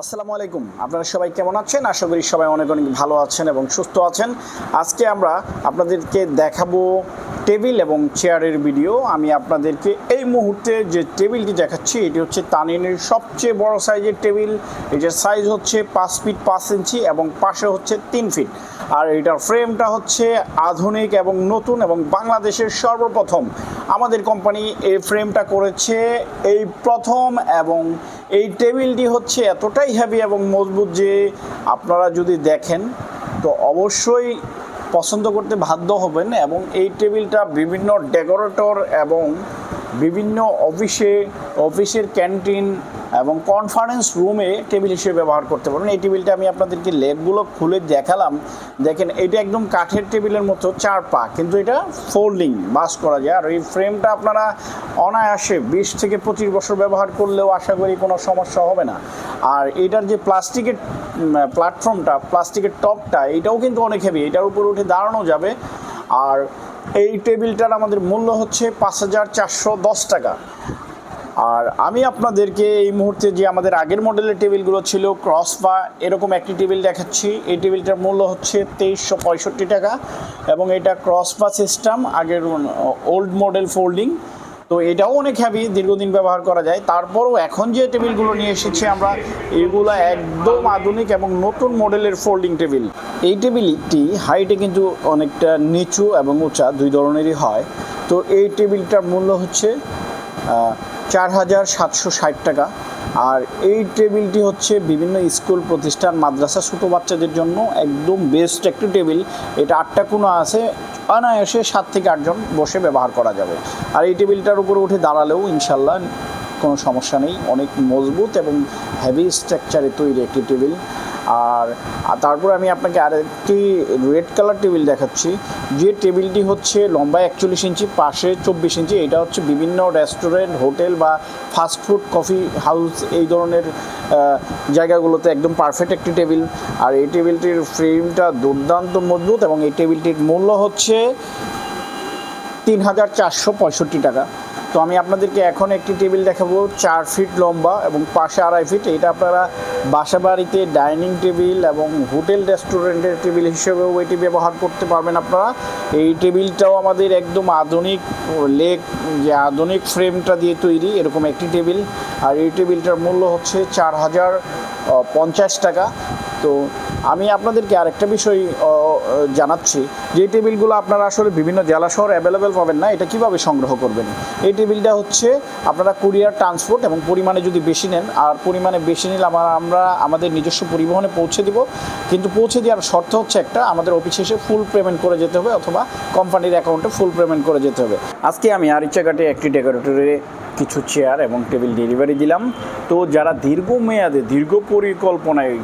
আসসালামু আলাইকুম। আপনারা সবাই কেমন আছেন? আশা করি সবাই অনেক অনেক ভালো আছেন এবং সুস্থ আছেন। আজকে আমরা আপনাদেরকে দেখাবো টেবিল এবং চেয়ারের ভিডিও। আমি আপনাদেরকে এই মুহূর্তে যে টেবিলটি দেখাচ্ছি, এটি হচ্ছে তানিনের সবচেয়ে বড় সাইজের টেবিল। এটার সাইজ হচ্ছে পাঁচ ফিট পাঁচ ইঞ্চি এবং পাশে হচ্ছে তিন ফিট। আর এটার ফ্রেমটা হচ্ছে আধুনিক এবং নতুন এবং বাংলাদেশের সর্বপ্রথম। আমাদের কোম্পানি এই ফ্রেমটা করেছে এই প্রথম এবং এই টেবিলটি হচ্ছে এতটাই হ্যাভি এবং মজবুত যে আপনারা যদি দেখেন, তো অবশ্যই পছন্দ করতে বাধ্য হবেন এবং এই টেবিলটা বিভিন্ন ডেকোরেটর এবং বিভিন্ন অফিসে অফিসের ক্যান্টিন এবং কনফারেন্স রুমে টেবিল হিসেবে ব্যবহার করতে পারবেন। এই টেবিলটা আমি আপনাদেরকে লেগগুলো খুলে দেখালাম। দেখেন, এটা একদম কাঠের টেবিলের মতো চার পা কিন্তু এটা ফোল্ডিং বাস করা যায়। আর এই ফ্রেমটা আপনারা অনায়াসে বিশ থেকে পঁচিশ বছর ব্যবহার করলেও আশা করি কোনো সমস্যা হবে না। আর এটার যে প্লাস্টিকের প্ল্যাটফর্মটা প্লাস্টিকের টপটা এটাও কিন্তু অনেক হেভি এটার উপর উঠে দাঁড়ানো যাবে। আর এই টেবিলটার আমাদের মূল্য হচ্ছে পাঁচ হাজার চারশো দশ টাকা। আর আমি আপনাদেরকে এই মুহূর্তে যে আমাদের আগের মডেলের টেবিলগুলো ছিল ক্রস বা এরকম একটি টেবিল দেখাচ্ছি। এই টেবিলটার মূল্য হচ্ছে তেইশশো পঁয়ষট্টি টাকা এবং এটা ক্রস বা সিস্টেম আগের ওল্ড মডেল ফোল্ডিং তো এটাও অনেক হ্যাভি দীর্ঘদিন ব্যবহার করা যায়। তারপরও এখন যে টেবিলগুলো নিয়ে এসেছি আমরা, এগুলো একদম আধুনিক এবং নতুন মডেলের ফোল্ডিং টেবিল। এই টেবিলটি হাইটে কিন্তু অনেকটা নিচু এবং উঁচা, দুই ধরনেরই হয়। তো এই টেবিলটার মূল্য হচ্ছে চার হাজার সাতশো ষাট টাকা। আর এই টেবিলটি হচ্ছে বিভিন্ন স্কুল, প্রতিষ্ঠান, মাদ্রাসা, ছোটো বাচ্চাদের জন্য একদম বেস্ট একটি টেবিল। এটা আটটা কোনো আছে, অনায়াসে সাত থেকে আটজন বসে ব্যবহার করা যাবে। আর এই টেবিলটার উপরে উঠে দাঁড়ালেও ইনশাল্লাহ কোনো সমস্যা নেই। অনেক মজবুত এবং হেভি স্ট্রাকচারে তৈরি একটি টেবিল। আর তারপরে আমি আপনাকে আরেকটি রেড কালার টেবিল দেখাচ্ছি। যে টেবিলটি হচ্ছে লম্বা একচল্লিশ ইঞ্চি, পাশে চব্বিশ ইঞ্চি। এটা হচ্ছে বিভিন্ন রেস্টুরেন্ট, হোটেল বা ফাস্টফুড কফি হাউস এই ধরনের জায়গাগুলোতে একদম পারফেক্ট একটি টেবিল। আর এই টেবিলটির ফ্রেমটা দুর্দান্ত মজবুত এবং এই টেবিলটির মূল্য হচ্ছে তিন হাজার চারশো পঁয়ষট্টি টাকা। তো আমি আপনাদেরকে এখন একটি টেবিল দেখাবো, চার ফিট লম্বা এবং পাশে আড়াই ফিট। এটা আপনারা বাসা বাড়িতে ডাইনিং টেবিল এবং হোটেল, রেস্টুরেন্টের টেবিল হিসেবেও এটি ব্যবহার করতে পারবেন আপনারা। এই টেবিলটাও আমাদের একদম আধুনিক লেগ যে আধুনিক ফ্রেমটা দিয়ে তৈরি এরকম একটি টেবিল। আর এই টেবিলটার মূল্য হচ্ছে চার হাজার পঞ্চাশ টাকা। তো আমি আপনাদেরকে আরেকটা বিষয় জানাচ্ছি। যে টেবিলগুলো আপনারা আসলে বিভিন্ন জেলা শহর অ্যাভেলেবেল পাবেন না, এটা কীভাবে সংগ্রহ করবেন? এই টেবিলটা হচ্ছে আপনারা কুরিয়ার ট্রান্সপোর্ট এবং পরিমাণে যদি বেশি নেন, আর পরিমাণে বেশি নিলে আমার, আমরা আমাদের নিজস্ব পরিবহনে পৌঁছে দিব। কিন্তু পৌঁছে দেওয়ার শর্ত হচ্ছে একটা, আমাদের অফিসে এসে ফুল পেমেন্ট করে যেতে হবে অথবা কোম্পানির অ্যাকাউন্টে ফুল পেমেন্ট করে যেতে হবে। আজকে আমি আর আরিচাঘাটে একটি ডেকোরেটরে কিছু চেয়ার এবং টেবিল ডেলিভারি দিলাম। তো যারা দীর্ঘমেয়াদে, দীর্ঘ পরিকল্পনায়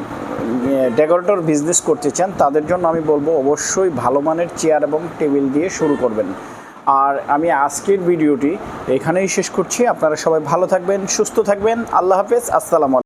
ডেকোরেটর বিজনেস করতে চান, তাদের জন্য আমি বলব অবশ্যই ভালো মানের চেয়ার এবং টেবিল দিয়ে শুরু করবেন। আর আমি আজকের ভিডিওটি এখানেই শেষ করছি। আপনারা সবাই ভালো থাকবেন, সুস্থ থাকবেন। আল্লাহ হাফেজ, আসসালামু